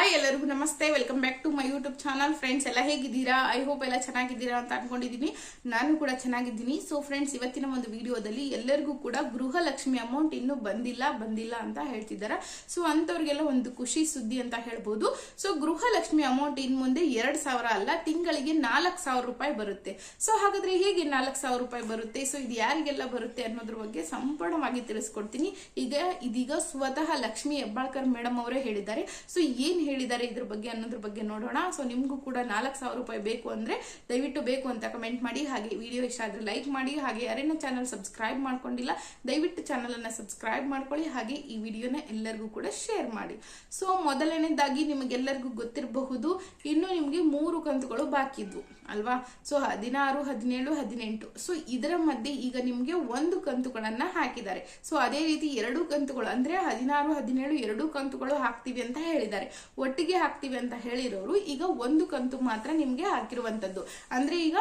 Hi ಎಲ್ಲರಿಗೂ namaste. Welcome back to my YouTube channel friends ಎಲ್ಲ ಹೇಗಿದ್ದೀರಾ? ಐ ಹೋಪ್ ಎಲ್ಲ ಚೆನ್ನಾಗಿದ್ದೀರಾ ಅಂತ ಅನ್ಕೊಂಡಿದ್ದೀನಿ. ನಾನು ಕೂಡ ಚೆನ್ನಾಗಿದ್ದೀನಿ. ಸೊ ಫ್ರೆಂಡ್ಸ್ ಇವತ್ತಿನ ಒಂದು ವಿಡಿಯೋದಲ್ಲಿ ಎಲ್ಲರಿಗೂ ಕೂಡ ಗೃಹಲಕ್ಷ್ಮಿ ಅಮೌಂಟ್ ಇನ್ನೂ ಬಂದಿಲ್ಲ ಬಂದಿಲ್ಲ ಅಂತ ಹೇಳ್ತಿದ್ದಾರೆ. ಸೊ ಅಂಥವ್ರಿಗೆಲ್ಲ ಒಂದು ಖುಷಿ ಸುದ್ದಿ ಅಂತ ಹೇಳ್ಬೋದು. ಸೊ ಗೃಹಲಕ್ಷ್ಮಿ ಅಮೌಂಟ್ ಇನ್ ಮುಂದೆ ಎರಡು ಸಾವಿರ ಅಲ್ಲ, ತಿಂಗಳಿಗೆ ನಾಲ್ಕು ಸಾವಿರ ರೂಪಾಯಿ ಬರುತ್ತೆ. ಸೊ ಹಾಗಾದ್ರೆ ಹೇಗೆ ನಾಲ್ಕು ಸಾವಿರ ರೂಪಾಯಿ ಬರುತ್ತೆ? ಸೊ ಇದು ಯಾರಿಗೆಲ್ಲ ಬರುತ್ತೆ ಅನ್ನೋದ್ರ ಬಗ್ಗೆ ಸಂಪೂರ್ಣವಾಗಿ ತಿಳಿಸ್ಕೊಡ್ತೀನಿ. ಈಗ, ಇದೀಗ ಸ್ವತಃ ಲಕ್ಷ್ಮಿ ಹೆಬ್ಬಾಳ್ಕರ್ ಮೇಡಮ್ ಅವರೇ ಹೇಳಿದ್ದಾರೆ. ಸೊ ಏನ್ ಹೇಳಿದ್ದಾರೆ ಇದ್ರ ಬಗ್ಗೆ ಅನ್ನೋದ್ರ ಬಗ್ಗೆ ನೋಡೋಣ. ಸೊ ನಿಮಗೂ ಕೂಡ ನಾಲ್ಕು ಸಾವಿರ ರೂಪಾಯಿ ಬೇಕು ಅಂದ್ರೆ ದಯವಿಟ್ಟು ಬೇಕು ಅಂತ ಕಮೆಂಟ್ ಮಾಡಿ. ಹಾಗೆ ವಿಡಿಯೋ ಇಷ್ಟ ಆದ್ರೆ ಲೈಕ್ ಮಾಡಿ. ಹಾಗೆ ಯಾರೇನ ಚಾನಲ್ ಸಬ್ಸ್ಕ್ರೈಬ್ ಮಾಡ್ಕೊಂಡಿಲ್ಲ, ದಯವಿಟ್ಟು ಚಾನಲನ್ನು ಸಬ್ಸ್ಕ್ರೈಬ್ ಮಾಡ್ಕೊಳ್ಳಿ. ಹಾಗೆ ಈ ವಿಡಿಯೋನ ಎಲ್ಲರಿಗೂ ಕೂಡ ಶೇರ್ ಮಾಡಿ. ಸೊ ಮೊದಲನೇದಾಗಿ ನಿಮಗೆಲ್ಲರಿಗೂ ಗೊತ್ತಿರಬಹುದು, ಇನ್ನು ನಿಮಗೆ ಮೂರು ಕಂತುಗಳು ಬಾಕಿ ಇದ್ವು ಅಲ್ವಾ? ಸೊ ಹದಿನಾರು, ಹದಿನೇಳು, ಹದಿನೆಂಟು. ಸೊ ಇದರ ಮಧ್ಯೆ ಈಗ ನಿಮಗೆ ಒಂದು ಕಂತುಗಳನ್ನು ಹಾಕಿದ್ದಾರೆ. ಸೊ ಅದೇ ರೀತಿ ಎರಡು ಕಂತುಗಳು ಅಂದ್ರೆ ಹದಿನಾರು, ಹದಿನೇಳು ಎರಡು ಕಂತುಗಳು ಹಾಕ್ತೀವಿ ಅಂತ ಹೇಳಿದ್ದಾರೆ. ಒಟ್ಟಿಗೆ ಹಾಕ್ತಿವಿ ಅಂತ ಹೇಳಿರೋರು ಈಗ ಒಂದು ಕಂತು ಮಾತ್ರ ನಿಮಗೆ ಹಾಕಿರುವಂಥದ್ದು ಅಂದ್ರೆ ಈಗ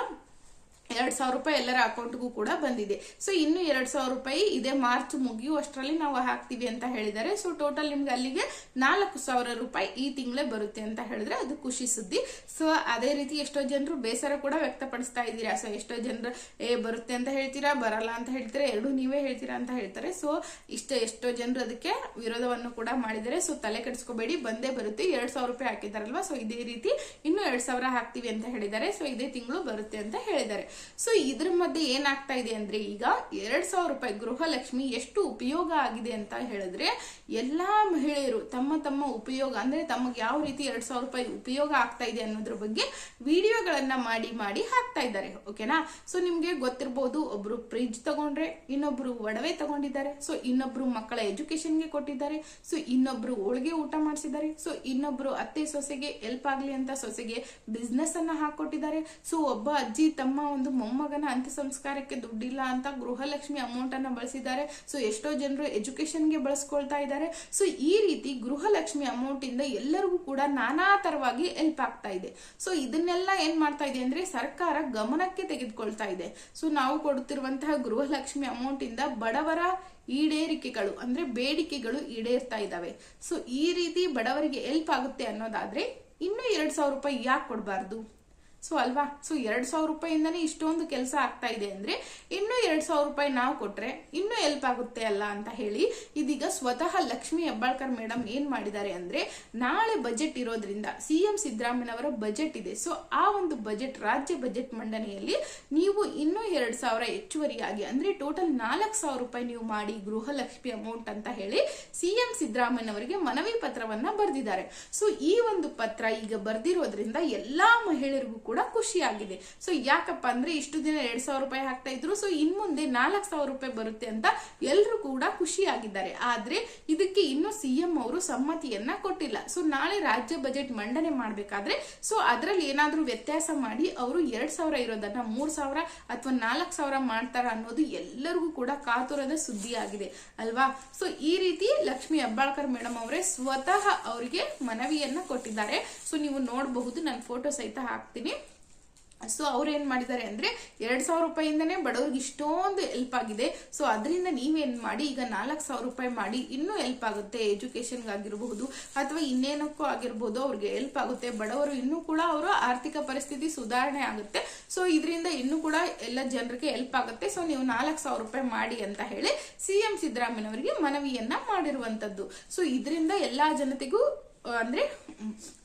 ಎರಡ್ ಸಾವಿರ ರೂಪಾಯಿ ಎಲ್ಲರ ಅಕೌಂಟ್ಗೂ ಕೂಡ ಬಂದಿದೆ. ಸೊ ಇನ್ನು ಎರಡು ಸಾವಿರ ರೂಪಾಯಿ ಇದೇ. ಮಾರ್ಚ್ ಮುಗಿಯುವಷ್ಟರಲ್ಲಿ ನಾವು ಹಾಕ್ತೀವಿ ಅಂತ ಹೇಳಿದ್ದಾರೆ. ಸೊ ಟೋಟಲ್ ನಿಮ್ಗೆ ಅಲ್ಲಿಗೆ ನಾಲ್ಕು ಸಾವಿರ ರೂಪಾಯಿ ಈ ತಿಂಗಳೇ ಬರುತ್ತೆ ಅಂತ ಹೇಳಿದ್ರೆ ಅದು ಖುಷಿ ಸುದ್ದಿ. ಸೊ ಅದೇ ರೀತಿ ಎಷ್ಟೋ ಜನರು ಬೇಸರ ಕೂಡ ವ್ಯಕ್ತಪಡಿಸ್ತಾ ಇದ್ದೀರಾ? ಸೊ ಎಷ್ಟೋ ಜನರು, ಏ, ಬರುತ್ತೆ ಅಂತ ಹೇಳ್ತೀರಾ? ಬರಲ್ಲ ಅಂತ ಹೇಳ್ತೀರಾ? ಎರಡು ನೀವೇ ಹೇಳ್ತೀರಾ? ಅಂತ ಹೇಳ್ತಾರೆ. ಸೊ ಇಷ್ಟ, ಎಷ್ಟೋ ಜನರು ಅದಕ್ಕೆ ವಿರೋಧವನ್ನು ಕೂಡ ಮಾಡಿದ್ದಾರೆ. ಸೊ ತಲೆ ಕೆಡಿಸ್ಕೋಬೇಡಿ. ಬಂದೇ ಬರುತ್ತೆ. ಎರಡು ಸಾವಿರ ರೂಪಾಯಿ ಹಾಕಿದಾರಲ್ವಾ ಸೊ ಇದೇ ರೀತಿ ಇನ್ನು ಎರಡು ಸಾವಿರ ಹಾಕ್ತೀವಿ ಅಂತ ಹೇಳಿದ್ದಾರೆ. ಸೊ ಇದೇ ತಿಂಗಳು ಬರುತ್ತೆ ಅಂತ ಹೇಳಿದ್ದಾರೆ. ಸೊ ಇದ್ರ ಮಧ್ಯೆ ಏನಾಗ್ತಾ ಇದೆ ಅಂದ್ರೆ ಈಗ ಎರಡ್ ಸಾವಿರ ರೂಪಾಯಿ ಗೃಹಲಕ್ಷ್ಮಿ ಎಷ್ಟು ಉಪಯೋಗ ಆಗಿದೆ ಅಂತ ಹೇಳಿದ್ರೆ ಎಲ್ಲಾ ಮಹಿಳೆಯರು ತಮ್ಮ ತಮ್ಮ ಉಪಯೋಗ ಅಂದ್ರೆ ತಮಗೆ ಯಾವ ರೀತಿ ಎರಡ್ ಸಾವಿರ ರೂಪಾಯಿ ಉಪಯೋಗ ಆಗ್ತಾ ಇದೆ ಅನ್ನೋದ್ರ ಬಗ್ಗೆ ವಿಡಿಯೋಗಳನ್ನ ಮಾಡಿ ಮಾಡಿ ಹಾಕ್ತಾ ಇದ್ದಾರೆ ಓಕೆನಾ ಸೊ ನಿಮ್ಗೆ ಗೊತ್ತಿರ್ಬೋದು, ಒಬ್ರು ಫ್ರಿಜ್ ತಗೊಂಡ್ರೆ ಇನ್ನೊಬ್ರು ಒಡವೆ ತಗೊಂಡಿದ್ದಾರೆ ಸೊ ಇನ್ನೊಬ್ರು ಮಕ್ಕಳ ಎಜುಕೇಶನ್ಗೆ ಕೊಟ್ಟಿದ್ದಾರೆ ಸೊ ಇನ್ನೊಬ್ರು ಹೋಳಿಗೆ ಊಟ ಮಾಡಿಸಿದ್ದಾರೆ ಸೊ ಇನ್ನೊಬ್ರು ಅತ್ತೆ ಸೊಸೆಗೆ ಹೆಲ್ಪ್ ಆಗ್ಲಿ ಅಂತ ಸೊಸೆಗೆ ಬಿಸ್ನೆಸ್ ಅನ್ನ ಹಾಕೊಟ್ಟಿದ್ದಾರೆ ಸೊ ಒಬ್ಬ ಅಜ್ಜಿ ತಮ್ಮ ಒಂದು ಮೊಮ್ಮಗನ ಅಂತ್ಯ ಸಂಸ್ಕಾರಕ್ಕೆ ದುಡ್ಡಿಲ್ಲ ಅಂತ ಗೃಹಲಕ್ಷ್ಮಿ ಅಮೌಂಟ್ ಅನ್ನ ಬಳಸಿದ್ದಾರೆ. ಸೊ, ಎಷ್ಟೋ ಜನರು ಎಜುಕೇಶನ್ಗೆ ಬಳಸ್ಕೊಳ್ತಾ ಇದ್ದಾರೆ. ಸೊ, ಈ ರೀತಿ ಗೃಹಲಕ್ಷ್ಮಿ ಅಮೌಂಟ್ ಇಂದ ಎಲ್ಲರಿಗೂ ಕೂಡ ನಾನಾ ತರವಾಗಿ ಹೆಲ್ಪ್ ಆಗ್ತಾ ಇದೆ. ಸೊ, ಇದನ್ನೆಲ್ಲ ಏನ್ ಮಾಡ್ತಾ ಇದೆ ಅಂದ್ರೆ ಸರ್ಕಾರ ಗಮನಕ್ಕೆ ತೆಗೆದುಕೊಳ್ತಾ ಇದೆ. ಸೊ, ನಾವು ಕೊಡುತ್ತಿರುವಂತಹ ಗೃಹಲಕ್ಷ್ಮಿ ಅಮೌಂಟ್ ಇಂದ ಬಡವರ ಈಡೇರಿಕೆಗಳು ಅಂದ್ರೆ ಬೇಡಿಕೆಗಳು ಈಡೇರ್ತಾ ಇದಾವೆ ಸೊ, ಈ ರೀತಿ ಬಡವರಿಗೆ ಹೆಲ್ಪ್ ಆಗುತ್ತೆ ಅನ್ನೋದಾದ್ರೆ ಇನ್ನೂ ಎರಡ್ ಸಾವಿರ ರೂಪಾಯಿ ಯಾಕೆ ಕೊಡಬಾರ್ದು? ಸೊ ಅಲ್ವಾ? ಸೊ ಎರಡು ಸಾವಿರ ರೂಪಾಯಿಂದನೇ ಇಷ್ಟೊಂದು ಕೆಲಸ ಆಗ್ತಾ ಇದೆ ಅಂದ್ರೆ ಇನ್ನೂ ಎರಡು ಸಾವಿರ ರೂಪಾಯಿ ನಾವು ಕೊಟ್ರೆ ಇನ್ನೂ ಹೆಲ್ಪ್ ಆಗುತ್ತೆ ಅಲ್ಲ ಅಂತ ಹೇಳಿ ಇದೀಗ ಸ್ವತಃ ಲಕ್ಷ್ಮಿ ಹೆಬ್ಬಾಳ್ಕರ್ ಮೇಡಮ್ ಏನು ಮಾಡಿದ್ದಾರೆ ಅಂದ್ರೆ ನಾಳೆ ಬಜೆಟ್ ಇರೋದ್ರಿಂದ ಸಿಎಂ ಸಿದ್ದರಾಮಯ್ಯನವರ ಬಜೆಟ್ ಇದೆ. ಸೊ ಆ ಒಂದು ಬಜೆಟ್ ರಾಜ್ಯ ಬಜೆಟ್ ಮಂಡನೆಯಲ್ಲಿ ನೀವು ಇನ್ನೂ ಎರಡು ಸಾವಿರ ಹೆಚ್ಚುವರಿಯಾಗಿ ಅಂದ್ರೆ ಟೋಟಲ್ ನಾಲ್ಕು ಸಾವಿರ ರೂಪಾಯಿ ನೀವು ಮಾಡಿ ಗೃಹಲಕ್ಷ್ಮಿ ಅಮೌಂಟ್ ಅಂತ ಹೇಳಿ ಸಿ ಎಂ ಸಿದ್ದರಾಮಯ್ಯನವರಿಗೆ ಮನವಿ ಪತ್ರವನ್ನ ಬರೆದಿದ್ದಾರೆ. ಸೊ ಈ ಒಂದು ಪತ್ರ ಈಗ ಬರ್ದಿರೋದ್ರಿಂದ ಎಲ್ಲಾ ಮಹಿಳೆಯರಿಗೂ ಕೂಡ ಖುಷಿಯಾಗಿದೆ. ಸೊ ಯಾಕಪ್ಪ ಅಂದ್ರೆ ಇಷ್ಟು ದಿನ ಎರಡ್ ಸಾವಿರ ರೂಪಾಯಿ ಹಾಕ್ತಾ ಇದ್ರು ಸೊ ಇನ್ ಮುಂದೆ ನಾಲ್ಕು ಸಾವಿರ ರೂಪಾಯಿ ಬರುತ್ತೆ ಅಂತ ಎಲ್ಲರೂ ಕೂಡ ಖುಷಿಯಾಗಿದ್ದಾರೆ. ಆದ್ರೆ ಇದಕ್ಕೆ ಇನ್ನು ಸಿಎಂ ಅವರು ಸಮ್ಮತಿಯನ್ನ ಕೊಟ್ಟಿಲ್ಲ. ಸೊ ನಾಳೆ ರಾಜ್ಯ ಬಜೆಟ್ ಮಂಡನೆ ಮಾಡ್ಬೇಕಾದ್ರೆ ಸೊ ಅದರಲ್ಲಿ ಏನಾದ್ರೂ ವ್ಯತ್ಯಾಸ ಮಾಡಿ ಅವರು ಎರಡ್ ಸಾವಿರ ಇರೋದನ್ನ ಮೂರ್ ಸಾವಿರ ಅಥವಾ ನಾಲ್ಕು ಸಾವಿರ ಮಾಡ್ತಾರ ಅನ್ನೋದು ಎಲ್ಲರಿಗೂ ಕೂಡ ಕಾತುರದ ಸುದ್ದಿ ಆಗಿದೆ ಅಲ್ವಾ? ಸೊ ಈ ರೀತಿ ಲಕ್ಷ್ಮಿ ಹೆಬ್ಬಾಳ್ಕರ್ ಮೇಡಮ್ ಅವರೇ ಸ್ವತಃ ಅವರಿಗೆ ಮನವಿಯನ್ನ ಕೊಟ್ಟಿದ್ದಾರೆ. ಸೊ ನೀವು ನೋಡಬಹುದು, ನಾನು ಫೋಟೋ ಸಹಿತ ಹಾಕ್ತೀನಿ. ಸೊ ಅವ್ರು ಏನು ಮಾಡಿದ್ದಾರೆ ಅಂದರೆ ಎರಡು ಸಾವಿರ ರೂಪಾಯಿಂದನೇ ಬಡವ್ರಿಗೆ ಇಷ್ಟೊಂದು ಹೆಲ್ಪ್ ಆಗಿದೆ. ಸೊ ಅದರಿಂದ ನೀವೇನು ಮಾಡಿ, ಈಗ ನಾಲ್ಕು ಸಾವಿರ ರೂಪಾಯಿ ಮಾಡಿ ಇನ್ನೂ ಹೆಲ್ಪ್ ಆಗುತ್ತೆ ಎಜುಕೇಷನ್ಗಾಗಿರಬಹುದು ಅಥವಾ ಇನ್ನೇನಕ್ಕೂ ಆಗಿರ್ಬೋದು, ಅವ್ರಿಗೆ ಹೆಲ್ಪ್ ಆಗುತ್ತೆ. ಬಡವರು ಇನ್ನೂ ಕೂಡ ಅವರ ಆರ್ಥಿಕ ಪರಿಸ್ಥಿತಿ ಸುಧಾರಣೆ ಆಗುತ್ತೆ. ಸೊ ಇದರಿಂದ ಇನ್ನೂ ಕೂಡ ಎಲ್ಲ ಜನರಿಗೆ ಹೆಲ್ಪ್ ಆಗುತ್ತೆ. ಸೊ ನೀವು ನಾಲ್ಕು ಸಾವಿರ ರೂಪಾಯಿ ಮಾಡಿ ಅಂತ ಹೇಳಿ ಸಿ ಎಂ ಸಿದ್ದರಾಮಯ್ಯನವರಿಗೆ ಮನವಿಯನ್ನ ಮಾಡಿರುವಂಥದ್ದು ಸೊ ಇದರಿಂದ ಎಲ್ಲ ಜನತೆಗೂ ಅಂದ್ರೆ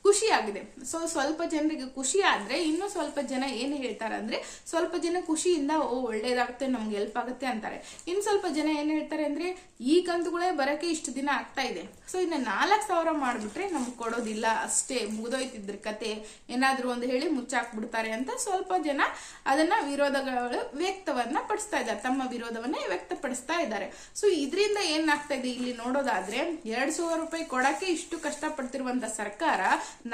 ಖುಷಿ ಆಗಿದೆ. ಸೊ ಸ್ವಲ್ಪ ಜನರಿಗೆ ಖುಷಿ ಆದ್ರೆ ಇನ್ನು ಸ್ವಲ್ಪ ಜನ ಏನ್ ಹೇಳ್ತಾರೆ ಅಂದ್ರೆ ಸ್ವಲ್ಪ ಜನ ಖುಷಿಯಿಂದ, ಓ, ಒಳ್ಳೇದಾಗುತ್ತೆ, ನಮ್ಗೆ ಹೆಲ್ಪ್ ಆಗುತ್ತೆ ಅಂತಾರೆ. ಇನ್ ಸ್ವಲ್ಪ ಜನ ಏನ್ ಹೇಳ್ತಾರೆ ಅಂದ್ರೆ ಈ ಕಂತುಗಳೇ ಬರಕ್ಕೆ ಇಷ್ಟು ದಿನ ಆಗ್ತಾ ಇದೆ. ಸೊ ಇನ್ನ ನಾಲ್ಕು ಸಾವಿರ ಮಾಡಿಬಿಟ್ರೆ ನಮ್ಗೆ ಕೊಡೋದಿಲ್ಲ, ಅಷ್ಟೇ ಮುಗಿದೋಯ್ತಿದ್ರ ಕತೆ. ಏನಾದರೂ ಒಂದು ಹೇಳಿ ಮುಚ್ಚಾಕ್ಬಿಡ್ತಾರೆ ಅಂತ ಸ್ವಲ್ಪ ಜನ ಅದನ್ನ ವಿರೋಧಗಳು ವ್ಯಕ್ತವನ್ನ ಪಡಿಸ್ತಾ ಇದ್ದಾರೆ, ತಮ್ಮ ವಿರೋಧವನ್ನ ವ್ಯಕ್ತಪಡಿಸ್ತಾ ಇದ್ದಾರೆ. ಸೊ ಇದರಿಂದ ಏನಾಗ್ತಾ ಇದೆ, ಇಲ್ಲಿ ನೋಡೋದಾದ್ರೆ ಎರಡ್ ಸಾವಿರ ರೂಪಾಯಿ ಕೊಡಕ್ಕೆ ಇಷ್ಟು ಕಷ್ಟಪಡ್ತಿರುವಂತ ಸರ್ಕಾರ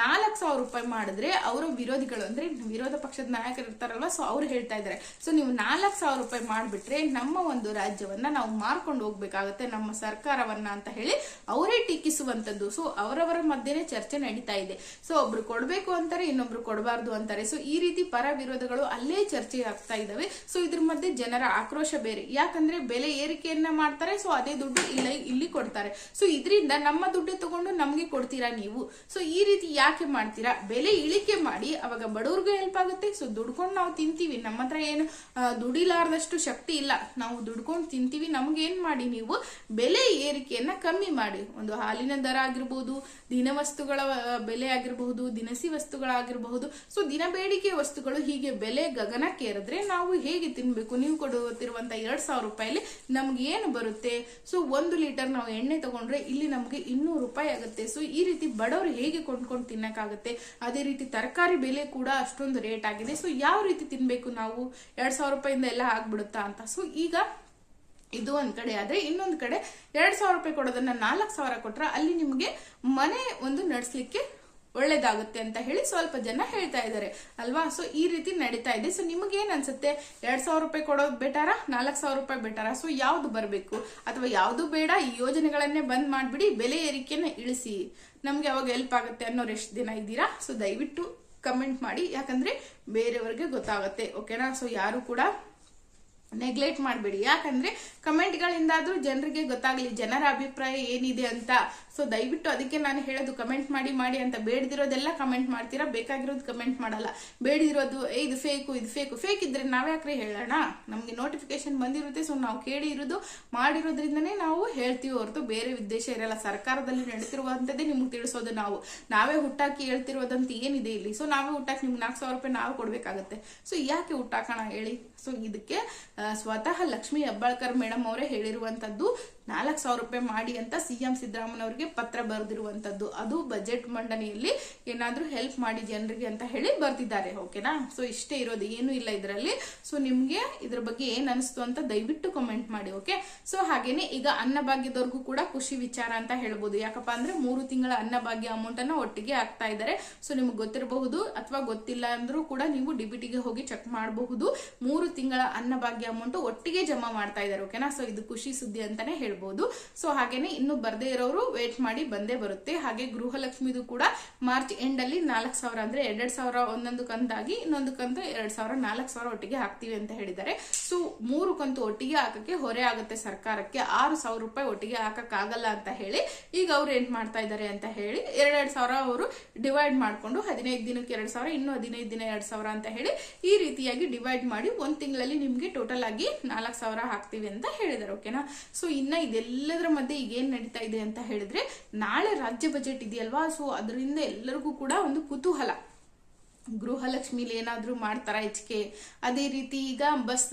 ನಾಲ್ಕು ಸಾವಿರ ರೂಪಾಯಿ ಮಾಡಿದ್ರೆ ಅವರ ವಿರೋಧಿಗಳು, ಅಂದ್ರೆ ವಿರೋಧ ಪಕ್ಷದ ನಾಯಕರು ಇರ್ತಾರಲ್ವಾ ಸೊ ಅವ್ರು ಹೇಳ್ತಾ ಇದ್ದಾರೆ. ಸೊ ನೀವು ನಾಲ್ಕು ಸಾವಿರ ರೂಪಾಯಿ ಮಾಡ್ಬಿಟ್ರೆ ನಮ್ಮ ಒಂದು ರಾಜ್ಯವನ್ನ ನಾವು ಮಾರ್ಕೊಂಡು ಹೋಗ್ಬೇಕಾಗತ್ತೆ, ನಮ್ಮ ಸರ್ಕಾರವನ್ನ ಅಂತ ಹೇಳಿ ಅವರೇ ಟೀಕಿಸುವಂತದ್ದು. ಸೊ ಅವರವರ ಮಧ್ಯೆನೇ ಚರ್ಚೆ ನಡೀತಾ ಇದೆ. ಸೊ ಒಬ್ರು ಕೊಡ್ಬೇಕು ಅಂತಾರೆ, ಇನ್ನೊಬ್ರು ಕೊಡಬಾರ್ದು ಅಂತಾರೆ. ಸೊ ಈ ರೀತಿ ಪರ ವಿರೋಧಗಳು ಅಲ್ಲೇ ಚರ್ಚೆ ಆಗ್ತಾ ಇದಾವೆ ಸೊ ಇದ್ರ ಮಧ್ಯೆ ಜನರ ಆಕ್ರೋಶ ಬೇರೆ. ಯಾಕಂದ್ರೆ ಬೆಲೆ ಏರಿಕೆಯನ್ನ ಮಾಡ್ತಾರೆ ಸೊ ಅದೇ ದುಡ್ಡು ಇಲ್ಲ, ಇಲ್ಲಿ ಕೊಡ್ತಾರೆ. ಸೊ ಇದರಿಂದ ನಮ್ಮ ದುಡ್ಡು ತಗೊಂಡು ನಮ್ಗೆ ಕೊಡ್ತೀರಾ ನೀವು? ಸೊ ಈ ರೀತಿ ಯಾಕೆ ಮಾಡ್ತೀರಾ? ಬೆಲೆ ಇಳಿಕೆ ಮಾಡಿ ಅವಾಗ ಬಡವ್ರಿಗೂ ಹೆಲ್ಪ್ ಆಗುತ್ತೆ. ಸೊ ದುಡ್ಕೊಂಡು ನಾವು ತಿಂತೀವಿ. ನಮ್ಮ ಹತ್ರ ಏನು ದುಡಿಲಾರದಷ್ಟು ಶಕ್ತಿ ಇಲ್ಲ. ನಾವು ದುಡ್ಕೊಂಡು ತಿಂತೀವಿ. ನಮ್ಗೆ ಏನ್ ಮಾಡಿ ನೀವು? ಬೆಲೆ ಏರಿಕೆಯನ್ನ ಕಮ್ಮಿ ಮಾಡಿ. ಒಂದು ಹಾಲಿನ ದರ ಆಗಿರ್ಬೋದು, ದಿನವಸ್ತುಗಳ ವಸ್ತುಗಳ ಬೆಲೆ ಆಗಿರಬಹುದು ದಿನಸಿ ವಸ್ತುಗಳಾಗಿರಬಹುದು. ಸೊ ದಿನ ಬೇಡಿಕೆ ವಸ್ತುಗಳು ಹೀಗೆ ಬೆಲೆ ಗಗನಕ್ಕೇರಿದ್ರೆ ನಾವು ಹೇಗೆ ತಿನ್ಬೇಕು? ನೀವು ಕೊಡುತ್ತಿರುವಂತಹ ಎರಡ್ ಸಾವಿರ ರೂಪಾಯಿಲಿ ನಮ್ಗೆ ಏನು ಬರುತ್ತೆ? ಸೊ ಒಂದು ಲೀಟರ್ ನಾವು ಎಣ್ಣೆ ತಗೊಂಡ್ರೆ ಇಲ್ಲಿ ನಮ್ಗೆ ಇನ್ನೂರು ರೂಪಾಯಿ ಆಗುತ್ತೆ. ಸೊ ಈ ರೀತಿ ಬಡವರು ಹೇಗೆ ಕೊಂಡ್ಕೊಂಡು ತಿನ್ನಕ್ಕಾಗುತ್ತೆ, ಅದೇ ರೀತಿ ತರಕಾರಿ ಬೆಲೆ ಕೂಡ ಅಷ್ಟೊಂದು ರೇಟ್ ಆಗಿದೆ. ಸೊ ಯಾವ ರೀತಿ ತಿನ್ಬೇಕು ನಾವು? ಎರಡ್ ಸಾವಿರ ರೂಪಾಯಿಂದ ಎಲ್ಲ ಆಗ್ಬಿಡುತ್ತಾ ಅಂತ. ಸೊ ಈಗ ಇದು ಒಂದ್ ಕಡೆ ಆದ್ರೆ ಇನ್ನೊಂದ್ ಕಡೆ ಎರಡ್ ಸಾವಿರ ರೂಪಾಯಿ ಕೊಡೋದನ್ನ ನಾಲ್ಕು ಸಾವಿರ ಕೊಟ್ರ ಅಲ್ಲಿ ನಿಮ್ಗೆ ಮನೆ ಒಂದು ನಡೆಸ್ಲಿಕ್ಕೆ ಒಳ್ಳೇದಾಗುತ್ತೆ ಅಂತ ಹೇಳಿ ಸ್ವಲ್ಪ ಜನ ಹೇಳ್ತಾ ಇದ್ದಾರೆ. ಅಲ್ವಾ? ಸೊ ಈ ರೀತಿ ನಡೀತಾ ಇದೆ. ಸೊ ನಿಮ್ಗೆ ಏನ್ ಅನ್ಸುತ್ತೆ ಎರಡ್ ಸಾವಿರ ರೂಪಾಯಿ ಕೊಡೋದು ಬೇಟಾರ? ನಾಲ್ಕು ಸಾವಿರ ರೂಪಾಯಿ ಬೇಟಾರ? ಸೊ ಯಾವ್ದು ಬರಬೇಕು? ಅಥವಾ ಯಾವುದು ಬೇಡ? ಈ ಯೋಜನೆಗಳನ್ನೇ ಬಂದ್ ಮಾಡಿಬಿಡಿ. ಬೆಲೆ ಏರಿಕೆನ ಇಳಿಸಿ. ನಮ್ಗೆ ಅವಾಗ ಹೆಲ್ಪ್ ಆಗುತ್ತೆ ಅನ್ನೋರು ಎಷ್ಟು ದಿನ ಇದ್ದೀರಾ? ಸೊ ದಯವಿಟ್ಟು ಕಮೆಂಟ್ ಮಾಡಿ. ಯಾಕಂದ್ರೆ ಬೇರೆಯವ್ರಿಗೆ ಗೊತ್ತಾಗುತ್ತೆ. ಓಕೆನಾ ಸೊ ಯಾರು ಕೂಡ ನೆಗ್ಲೆಕ್ಟ್ ಮಾಡಬೇಡಿ. ಯಾಕಂದ್ರೆ ಕಮೆಂಟ್ಗಳಿಂದಾದರೂ ಜನರಿಗೆ ಗೊತ್ತಾಗಲಿ, ಜನರ ಅಭಿಪ್ರಾಯ ಏನಿದೆ ಅಂತ. ಸೊ ದಯವಿಟ್ಟು ಅದಕ್ಕೆ ನಾನು ಹೇಳೋದು ಕಮೆಂಟ್ ಮಾಡಿ ಮಾಡಿ ಅಂತ ಬೇಡದಿರೋದೆಲ್ಲ ಕಮೆಂಟ್ ಮಾಡ್ತೀರಾ? ಬೇಕಾಗಿರೋದು ಕಮೆಂಟ್ ಮಾಡಲ್ಲ. ಬೇಡದಿರೋದು ಇದು ಫೇಕು ಇದು ಫೇಕು ಫೇಕ್ ಇದ್ರೆ ನಾವ್ಯಾಕ್ರೆ ಹೇಳೋಣ? ನಮಗೆ ನೋಟಿಫಿಕೇಶನ್ ಬಂದಿರುತ್ತೆ ಸೊ ನಾವು ಕೇಳಿ ಇರೋದು ಮಾಡಿರೋದ್ರಿಂದನೇ ನಾವು ಹೇಳ್ತೀವಿ ಹೊರತು ಬೇರೆ ಉದ್ದೇಶ ಇರಲ್ಲ. ಸರ್ಕಾರದಲ್ಲಿ ನಡೀತಿರುವಂತದ್ದೇ ನಿಮ್ಗೆ ತಿಳಿಸೋದು ನಾವು. ನಾವೇ ಹುಟ್ಟಾಕಿ ಹೇಳ್ತಿರೋದಂತ ಏನಿದೆ ಇಲ್ಲಿ. ಸೊ ನಾವೇ ಹುಟ್ಟಾಕಿ ನಿಮ್ಗೆ ನಾಲ್ಕು ಸಾವಿರ ರೂಪಾಯಿ ನಾವು ಕೊಡಬೇಕಾಗತ್ತೆ. ಸೊ ಯಾಕೆ ಹುಟ್ಟಾಕೋಣ ಹೇಳಿ? ಸೊ ಇದಕ್ಕೆ ಸ್ವತಃ ಲಕ್ಷ್ಮೀ ಹೆಬ್ಬಾಳ್ಕರ್ ಮೇಡಮ್ ಅವರೇ ಹೇಳಿರುವಂತದ್ದು. ನಾಲ್ಕು ಸಾವಿರ ರೂಪಾಯಿ ಮಾಡಿ ಅಂತ ಸಿ ಸಿಎಂ ಸಿದ್ದರಾಮಯ್ಯನವರಿಗೆ ಪತ್ರ ಬರೆದಿರುವಂಥದ್ದು ಅದು ಬಜೆಟ್ ಮಂಡನೆಯಲ್ಲಿ ಏನಾದರೂ ಹೆಲ್ಪ್ ಮಾಡಿ ಜನರಿಗೆ ಅಂತ ಹೇಳಿ ಬರ್ತಿದ್ದಾರೆ ಓಕೆನಾ ಸೊ ಇಷ್ಟೇ ಇರೋದು, ಏನೂ ಇಲ್ಲ ಇದರಲ್ಲಿ. ಸೊ ನಿಮಗೆ ಇದ್ರ ಬಗ್ಗೆ ಏನು ಅನಿಸ್ತು ಅಂತ ದಯವಿಟ್ಟು ಕಮೆಂಟ್ ಮಾಡಿ ಓಕೆ ಸೊ ಹಾಗೇನೆ ಈಗ ಅನ್ನಭಾಗ್ಯದವ್ರಿಗೂ ಕೂಡ ಖುಷಿ ವಿಚಾರ ಅಂತ ಹೇಳ್ಬೋದು. ಯಾಕಪ್ಪ ಅಂದ್ರೆ ಮೂರು ತಿಂಗಳ ಅನ್ನಭಾಗ್ಯ ಅಮೌಂಟ್ ಅನ್ನ ಒಟ್ಟಿಗೆ ಹಾಕ್ತಾ ಇದ್ದಾರೆ. ಸೊ ನಿಮ್ಗೆ ಗೊತ್ತಿರಬಹುದು ಅಥವಾ ಗೊತ್ತಿಲ್ಲ ಅಂದ್ರೂ ಕೂಡ ನೀವು ಡಿಬಿಟಿಗೆ ಹೋಗಿ ಚೆಕ್ ಮಾಡಬಹುದು. ಮೂರು ತಿಂಗಳ ಅನ್ನಭಾಗ್ಯ ಅಮೌಂಟ್ ಒಟ್ಟಿಗೆ ಜಮಾ ಮಾಡ್ತಾ ಇದ್ದಾರೆ ಓಕೆನಾ ಸೊ ಇದು ಖುಷಿ ಸುದ್ದಿ ಅಂತಾನೆ ಹೇಳ್ಬೋದು. ಸೊ ಹಾಗೇನೆ ಇನ್ನು ಬರ್ದೇ ಇರೋರು ವೇಟ್ ಮಾಡಿ ಬಂದೇ ಬರುತ್ತೆ. ಹಾಗೆ ಗೃಹಲಕ್ಷ್ಮಿದು ಕೂಡ ಮಾರ್ಚ್ ಎಂಡ್ ಅಲ್ಲಿ ನಾಲ್ಕು ಸಾವಿರ ಅಂದ್ರೆ ಎರಡೆರಡು ಸಾವಿರ ಒಂದೊಂದು ಕಂತಾಗಿ ಇನ್ನೊಂದು ಕಂತು ಎರಡ್ ಸಾವಿರ ನಾಲ್ಕು ಸಾವಿರ ಒಟ್ಟಿಗೆ ಹಾಕ್ತೀವಿ ಅಂತ ಹೇಳಿದ್ದಾರೆ. ಸೊ ಮೂರು ಕಂತು ಒಟ್ಟಿಗೆ ಹಾಕಕ್ಕೆ ಹೊರೆ ಆಗುತ್ತೆ ಸರ್ಕಾರಕ್ಕೆ. ಆರು ಸಾವಿರ ರೂಪಾಯಿ ಒಟ್ಟಿಗೆ ಹಾಕಕ್ ಆಗಲ್ಲ ಅಂತ ಹೇಳಿ ಈಗ ಅವ್ರು ಏನ್ ಮಾಡ್ತಾ ಇದ್ದಾರೆ ಅಂತ ಹೇಳಿ ಎರಡೆರಡು ಸಾವಿರ ಅವರು ಡಿವೈಡ್ ಮಾಡ್ಕೊಂಡು ಹದಿನೈದು ದಿನಕ್ಕೆ ಎರಡ್ ಸಾವಿರ, ಇನ್ನು ಹದಿನೈದು ದಿನ ಎರಡ್ ಸಾವಿರ ಅಂತ ಹೇಳಿ ಈ ರೀತಿಯಾಗಿ ಡಿವೈಡ್ ಮಾಡಿ ಒಂದ್ ತಿಂಗಳಲ್ಲಿ ನಿಮ್ಗೆ ಟೋಟಲ್ ಆಗಿ ನಾಲ್ಕು ಸಾವಿರ ಹಾಕ್ತೀವಿ ಅಂತ ಹೇಳಿದಾರೆ ಓಕೆನಾ ಸೊ ಇನ್ನ ಇದೆಲ್ಲದರ ಮಧ್ಯೆ ಈಗ ಏನು ನಡೀತಾ ಇದೆ ಅಂತ ಹೇಳಿದ್ರೆ ನಾಳೆ ರಾಜ್ಯ ಬಜೆಟ್ ಇದೆಯಲ್ವಾ? ಸೊ ಅದರಿಂದ ಎಲ್ಲರಿಗೂ ಕೂಡ ಒಂದು ಕುತೂಹಲ. ಗೃಹಲಕ್ಷ್ಮಿಲಿ ಏನಾದ್ರೂ ಮಾಡ್ತಾರಾ ಹೆಚ್ಚಿಗೆ? ಅದೇ ರೀತಿ ಈಗ ಬಸ್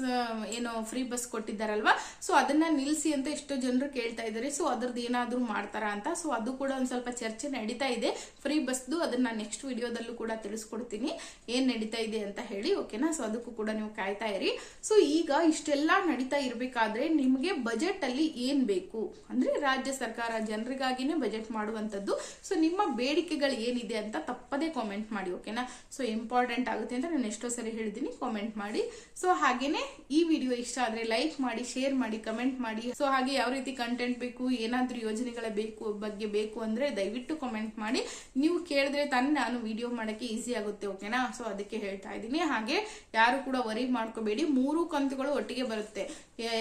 ಏನು ಫ್ರೀ ಬಸ್ ಕೊಟ್ಟಿದ್ದಾರಲ್ವಾ? ಸೊ ಅದನ್ನ ನಿಲ್ಸಿ ಅಂತ ಎಷ್ಟೋ ಜನರು ಕೇಳ್ತಾ ಇದ್ದಾರೆ ಸೊ ಅದ್ರದ್ದು ಏನಾದ್ರೂ ಮಾಡ್ತಾರಾ ಅಂತ. ಸೊ ಅದು ಕೂಡ ಒಂದ್ ಸ್ವಲ್ಪ ಚರ್ಚೆ ನಡೀತಾ ಇದೆ. ಫ್ರೀ ಬಸ್ದು ಅದನ್ನ ನೆಕ್ಸ್ಟ್ ವಿಡಿಯೋದಲ್ಲೂ ಕೂಡ ತಿಳಿಸ್ಕೊಡ್ತೀನಿ. ಏನ್ ನಡೀತಾ ಇದೆ ಅಂತ ಹೇಳಿ ಓಕೆನಾ ಸೊ ಅದಕ್ಕೂ ಕೂಡ ನೀವು ಕಾಯ್ತಾ ಇರಿ. ಸೊ ಈಗ ಇಷ್ಟೆಲ್ಲ ನಡೀತಾ ಇರ್ಬೇಕಾದ್ರೆ ನಿಮಗೆ ಬಜೆಟ್ ಅಲ್ಲಿ ಏನ್ ಬೇಕು? ಅಂದ್ರೆ ರಾಜ್ಯ ಸರ್ಕಾರ ಜನರಿಗಾಗಿನೇ ಬಜೆಟ್ ಮಾಡುವಂತದ್ದು ಸೊ ನಿಮ್ಮ ಬೇಡಿಕೆಗಳು ಏನಿದೆ ಅಂತ ತಪ್ಪದೇ ಕಾಮೆಂಟ್ ಮಾಡಿ ಓಕೆನಾ ಸೊ ಇಂಪಾರ್ಟೆಂಟ್ ಆಗುತ್ತೆ ಅಂತ ನಾನು ಎಷ್ಟೋ ಸರಿ ಹೇಳಿದ್ದೀನಿ ಕಾಮೆಂಟ್ ಮಾಡಿ. ಸೊ ಹಾಗೇನೆ ಈ ವಿಡಿಯೋ ಇಷ್ಟ ಆದರೆ ಲೈಕ್ ಮಾಡಿ ಶೇರ್ ಮಾಡಿ ಕಮೆಂಟ್ ಮಾಡಿ. ಸೊ ಹಾಗೆ ಯಾವ ರೀತಿ ಕಂಟೆಂಟ್ ಬೇಕು, ಏನಾದ್ರೂ ಯೋಜನೆಗಳ ಬೇಕು, ಬಗ್ಗೆ ಬೇಕು ಅಂದರೆ ದಯವಿಟ್ಟು ಕಾಮೆಂಟ್ ಮಾಡಿ. ನೀವು ಕೇಳಿದ್ರೆ ತಾನೇ ನಾನು ವಿಡಿಯೋ ಮಾಡೋಕ್ಕೆ ಈಸಿ ಆಗುತ್ತೆ ಓಕೆನಾ ಸೊ ಅದಕ್ಕೆ ಹೇಳ್ತಾ ಇದ್ದೀನಿ. ಹಾಗೆ ಯಾರು ಕೂಡ ವರಿ ಮಾಡ್ಕೋಬೇಡಿ. ಮೂರು ಕಂತುಗಳು ಒಟ್ಟಿಗೆ ಬರುತ್ತೆ.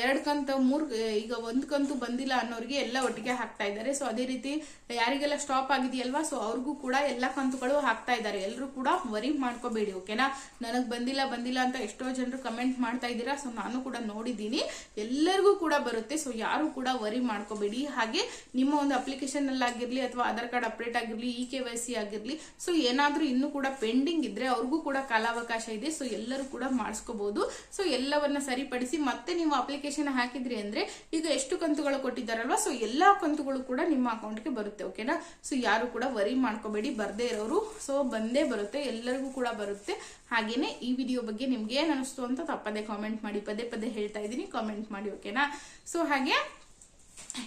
ಎರಡು ಕಂತು, ಮೂರು, ಈಗ ಒಂದು ಕಂತು ಬಂದಿಲ್ಲ ಅನ್ನೋರಿಗೆ ಎಲ್ಲ ಒಟ್ಟಿಗೆ ಹಾಕ್ತಾ ಇದ್ದಾರೆ. ಸೊ ಅದೇ ರೀತಿ ಯಾರಿಗೆಲ್ಲ ಸ್ಟಾಪ್ ಆಗಿದೆಯಲ್ವಾ? ಸೊ ಅವ್ರಿಗೂ ಕೂಡ ಎಲ್ಲ ಕಂತುಗಳು ಹಾಕ್ತಾ ಇದ್ದಾರೆ. ಎಲ್ಲರೂ ಕೂಡ ವರಿ ಮಾಡ್ಕೋಬೇಡಿ, ಓಕೆನಾ? ನನಗೆ ಬಂದಿಲ್ಲ ಬಂದಿಲ್ಲ ಅಂತ ಎಷ್ಟೋ ಜನರು ಕಮೆಂಟ್ ಮಾಡ್ತಾ ಇದ್ದೀರಾ, ಸೊ ನಾನು ಕೂಡ ನೋಡಿದ್ದೀನಿ. ಎಲ್ಲರಿಗೂ ಕೂಡ ಬರುತ್ತೆ, ಸೊ ಯಾರು ಕೂಡ ವರಿ ಮಾಡ್ಕೋಬೇಡಿ. ಹಾಗೆ ನಿಮ್ಮ ಒಂದು ಅಪ್ಲಿಕೇಶನ್ ಆಗಿರ್ಲಿ ಅಥವಾ ಆಧಾರ್ ಕಾರ್ಡ್ ಅಪ್ಡೇಟ್ ಆಗಿರಲಿ ಇ ಕೆ ವೈ ಸಿ ಆಗಿರ್ಲಿ, ಸೊ ಏನಾದರೂ ಇನ್ನೂ ಕೂಡ ಪೆಂಡಿಂಗ್ ಇದ್ರೆ ಅವ್ರಿಗೂ ಕೂಡ ಕಾಲಾವಕಾಶ ಇದೆ, ಸೊ ಎಲ್ಲರೂ ಕೂಡ ಮಾಡಿಸ್ಕೋಬಹುದು ಸೊ ಎಲ್ಲವನ್ನ ಸರಿಪಡಿಸಿ ಮತ್ತೆ ನೀವು ಅಪ್ಲಿಕೇಶನ್ ಹಾಕಿದ್ರಿ ಅಂದ್ರೆ ಈಗ ಎಷ್ಟು ಕಂತುಗಳು ಕೊಟ್ಟಿದ್ದಾರಲ್ವಾ, ಸೊ ಎಲ್ಲಾ ಕಂತುಗಳು ಕೂಡ ನಿಮ್ಮ ಅಕೌಂಟ್ಗೆ ಬರುತ್ತೆ, ಓಕೆನಾ? ಸೊ ಯಾರು ಕೂಡ ವರಿ ಮಾಡ್ಕೋಬೇಡಿ, ಬರ್ದೇ ಇರೋರು. ಸೊ ಬಂದೇ ಬರುತ್ತೆ ಎಲ್ಲರಿಗೂ ಕೂಡ ಬರುತ್ತೆ. ಹಾಗೇನೆ ಈ ವಿಡಿಯೋ ಬಗ್ಗೆ ನಿಮ್ಗೆ ಏನ್ ಅನಿಸ್ತು ಅಂತ ತಪ್ಪದೆ ಕಾಮೆಂಟ್ ಮಾಡಿ, ಪದೇ ಪದೇ ಹೇಳ್ತಾ ಇದ್ದೀನಿ ಕಾಮೆಂಟ್ ಮಾಡಿ ಓಕೆನಾ ಸೊ ಹಾಗೆ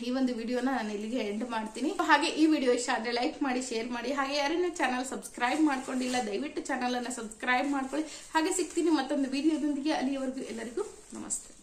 ಈ ಒಂದು ವಿಡಿಯೋನ ನಾನು ಇಲ್ಲಿಗೆ ಎಂಡ್ ಮಾಡ್ತೀನಿ. ಹಾಗೆ ಈ ವಿಡಿಯೋ ಇಷ್ಟ ಆದ್ರೆ ಲೈಕ್ ಮಾಡಿ ಶೇರ್ ಮಾಡಿ, ಹಾಗೆ ಯಾರನ್ನ ಚಾನಲ್ ಸಬ್ಸ್ಕ್ರೈಬ್ ಮಾಡ್ಕೊಂಡಿಲ್ಲ, ದಯವಿಟ್ಟು ಚಾನಲ್ ಅನ್ನ ಸಬ್ಸ್ಕ್ರೈಬ್ ಮಾಡ್ಕೊಳ್ಳಿ. ಹಾಗೆ ಸಿಗ್ತೀನಿ ಮತ್ತೊಂದು ವಿಡಿಯೋದೊಂದಿಗೆ. ಅಲ್ಲಿಯವರೆಗೂ ಎಲ್ಲರಿಗೂ ನಮಸ್ತೆ.